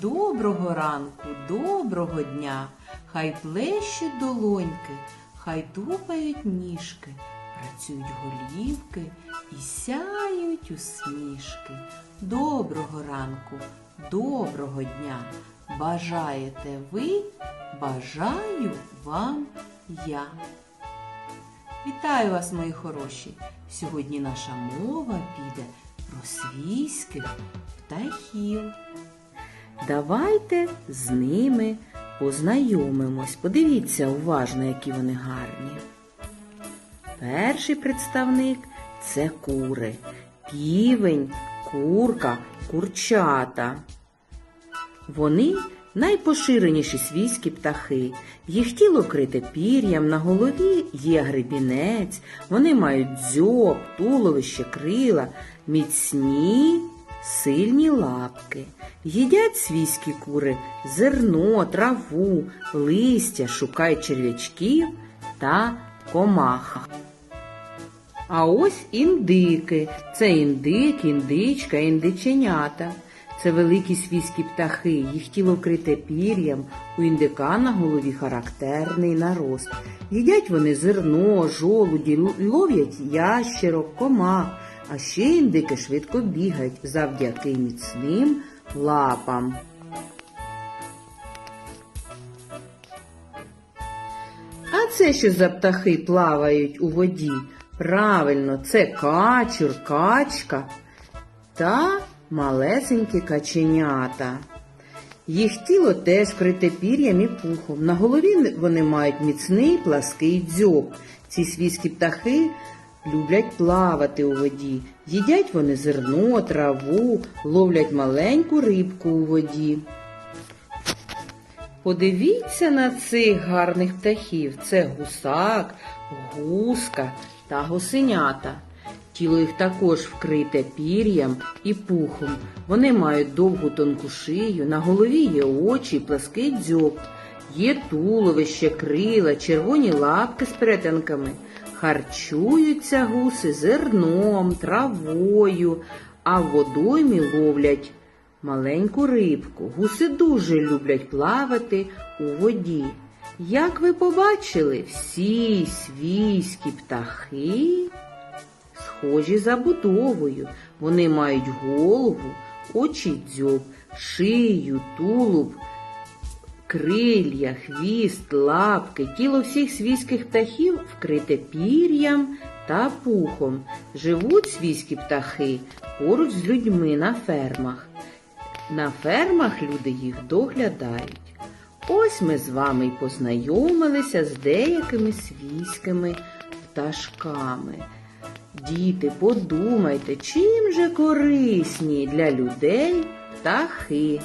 Доброго ранку, доброго дня, хай плещуть долоньки, хай тупають ніжки, працюють голівки і сяють усмішки. Доброго ранку, доброго дня. Бажаєте ви, бажаю вам я. Вітаю вас, мої хороші! Сьогодні наша мова піде про свійських птахів. Давайте з ними познайомимось. Подивіться уважно, які вони гарні. Перший представник це кури. Півень, курка, курчата. Вони найпоширеніші свійські птахи. Їх тіло крите пір'ям, на голові є гребінець, вони мають дзьоб, туловище, крила, міцні, сильні лапки. Їдять свійські кури зерно, траву, листя, шукають черв'ячків та комах. А ось індики. Це індик, індичка, індиченята. Це великі свійські птахи. Їх тіло вкрите пір'ям, у індика на голові характерний нарост. Їдять вони зерно, жолуді, ловлять ящерок, комах. А ще індики швидко бігають завдяки міцним лапам. А це що за птахи плавають у воді? Правильно, це качур, качка та малесенькі каченята. Їх тіло теж вкрите пір'ям і пухом. На голові вони мають міцний плаский дзьоб. Ці свійські птахи люблять плавати у воді. Їдять вони зерно, траву, ловлять маленьку рибку у воді. Подивіться на цих гарних птахів. Це гусак, гуска та гусенята. Тіло їх також вкрите пір'ям і пухом. Вони мають довгу тонку шию, на голові є очі, плаский дзьоб, є туловище, крила, червоні лапки з перетинками. Харчуються гуси зерном, травою, а в водоймі ловлять маленьку рибку. Гуси дуже люблять плавати у воді. Як ви побачили, всі свійські птахи схожі за будовою. Вони мають голову, очі дзьоб, шию, тулуб, крилья, хвіст, лапки. Тіло всіх свійських птахів вкрите пір'ям та пухом. Живуть свійські птахи поруч з людьми на фермах. На фермах люди їх доглядають. Ось ми з вами й познайомилися з деякими свійськими пташками. Діти, подумайте, чим же корисні для людей птахи.